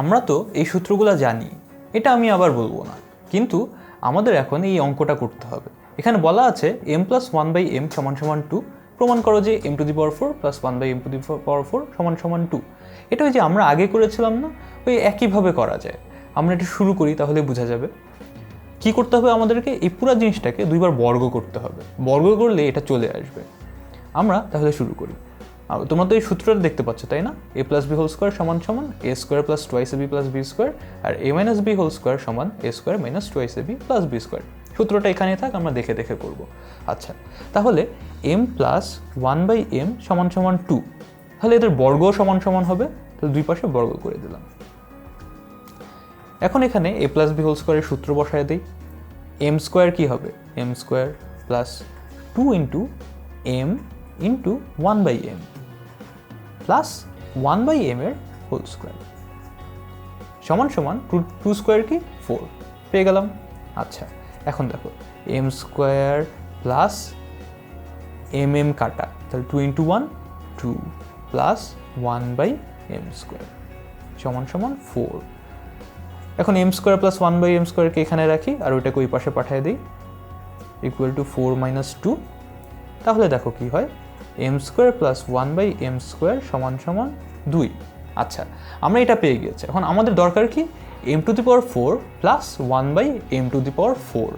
আমরা তো এই সূত্রগুলো জানি, এটা আমি আবার বলব না। কিন্তু আমাদের এখন এই অঙ্কটা করতে হবে। এখানে বলা আছে M plus one by M সমান সমান টু প্রমাণ করো যে M to the power four plus one by M to the power four সমান সমান টু এটা ওই যে আমরা আগে করেছিলাম না, ওই একইভাবে করা যায়। আমরা এটা শুরু করি, তাহলে বোঝা যাবে। কি করতে হবে আমাদেরকে? এই পুরো জিনিসটাকে দুইবার বর্গ করতে হবে। বর্গ করলে এটা চলে আসবে। আমরা তাহলে শুরু করি। তোমরা তো এই সূত্রটা দেখতে পাচ্ছ, তাই না? A plus B whole square সমান সমান A square plus twice A B plus B square R A minus B whole square সমান A square minus twice A B plus B square সূত্রটা এখানে থাক, আমরা দেখে দেখে করব। আচ্ছা তাহলে M plus one by M সমান সমান টু তাহলে এদের বর্গ সমান সমান হবে, তাহলে দুই পাশে বর্গ করে দিলাম। এখন এখানে এ প্লাস বি হোল স্কোয়ারের সূত্র বসায় দিই। এম স্কোয়ার কী হবে? M square plus two into M into one by M plus one by M এর হোল স্কোয়ার সমান সমান টু টু স্কোয়ার কি? ফোর পেয়ে গেলাম। আচ্ছা এখন দেখো M square plus M M কাটা, তাহলে two into one two plus one by M square সমান সমান ফোর এখন M square plus one by M স্কোয়ারকে এখানে রাখি, আর ওইটাকে ওই পাশে পাঠিয়ে দিই equal to four minus two তাহলে দেখো কি হয়? M square plus one by M square সমান সমান দুই। আচ্ছা আমরা এটা পেয়ে গিয়েছি। এখন আমাদের দরকার কি? M to the power four plus one by M to the power four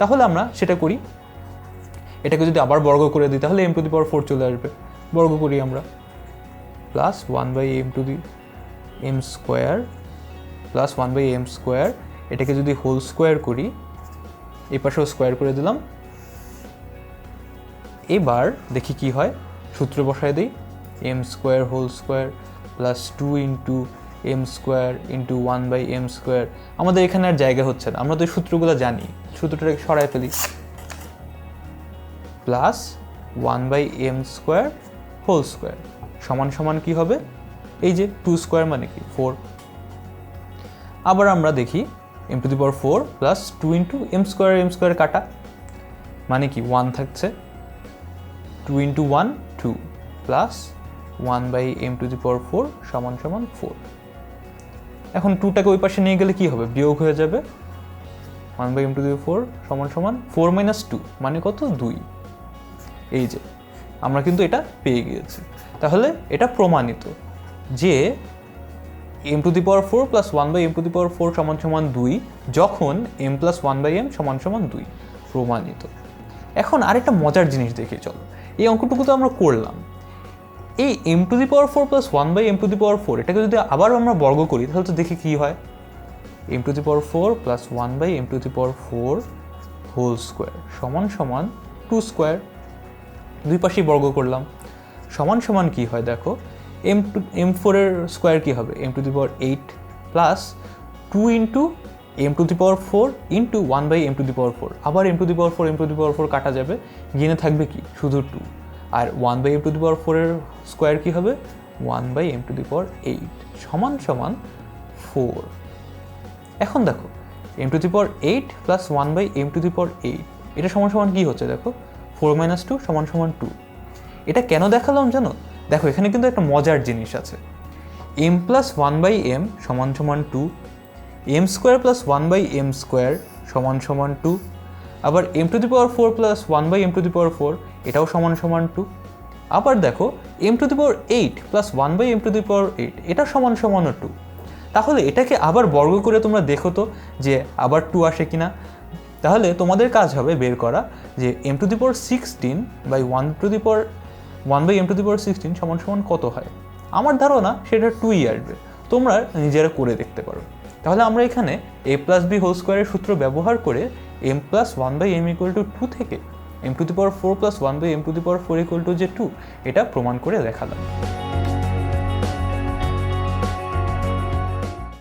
তাহলে আমরা সেটা করি। এটাকে যদি আবার বর্গ করে দিই, তাহলে M to the power four চলে আসবে। বর্গ করি আমরা। Plus one by M to the M square plus one by M square এটাকে যদি হোল স্কোয়ার করি, এই পাশেও স্কোয়ার করে দিলাম। এবার দেখি কি হয়। সূত্র বসায় দিই। M square whole square plus two into M square into one by M square আমাদের এখানে আর জায়গা হচ্ছে না। আমরা তো সূত্রগুলো জানি। সূত্রটাকে সরাই ফেলি। Plus one by M square whole square সমান সমান কি হবে? এই যে টু স্কোয়ার মানে কি? ফোর আবার আমরা দেখি M to the power four plus two into M square M square কাটা। মানে কি? ওয়ান থাকছে। Two into one two plus one by M to the power four সমান সমান ফোর এখন টুটাকে ওই পাশে নিয়ে গেলে কি হবে? বিয়োগ হয়ে যাবে one by M to the four সমান সমান ফোর মাইনাস টু মানে কত? দুই। এই যে, আমরা কিন্তু এটা পেয়ে গিয়েছি। তাহলে এটা প্রমাণিত যে M to the power four plus one by M to the power four সমান সমান দুই যখন M plus one by M সমান সমান দুই। প্রমাণিত। এখন আরেকটা মজার জিনিস দেখি চলো। এই অঙ্কটুকু তো আমরা করলাম। এই M to the power four plus one by M to the power four এটাকে যদি আবার আমরা বর্গ করি, তাহলে তো দেখি কী হয়? M to the power four plus one by M to the power four whole square সমান সমান টু স্কোয়ার দুই পাশেই বর্গ করলাম। সমান সমান কী হয় দেখো? এম টু এম ফোরের স্কোয়ার কী হবে? M to the power eight plus two into M to the power four into one by M to the power four আবার M to the power four M to the power four কাটা যাবে। গিনে থাকবে কি? শুধু two R one by M to the power ফোরের square কী হবে? One by M to the power eight সমান সমান ফোর এখন দেখো M to the power eight plus one by M to the power eight এটা সমান সমান কী হচ্ছে দেখো? ফোর মাইনাস টু সমান সমান টু এটা কেন দেখালাম জানো? দেখো, এখানে কিন্তু একটা মজার জিনিস আছে। M plus one by M সমান সমান two M square plus one by M square সমান সমান টু আবার M to the power four plus one by M to the power four এটাও সমান সমান টু আবার দেখো M to the power eight plus one by M to the power eight এটা সমান সমানও টু তাহলে এটাকে আবার বর্গ করে তোমরা দেখো তো যে আবার টু আসে কিনা, তাহলে তোমাদের কাজ হবে বের করা যে m to the power sixteen by one to the power one by m to the power sixteen সমান সমান কত হয়? আমার ধারণা সেটা টুই আসবে, তোমরা নিজেরা করে দেখতে পারো। তাহলে আমরা এখানে এ প্লাস বি হোল স্কোয়ারের সূত্র ব্যবহার করে m plus one by m equal to two থেকে m to the power four plus one by m to the power four equal to যে টু এটা প্রমাণ করে দেখালাম।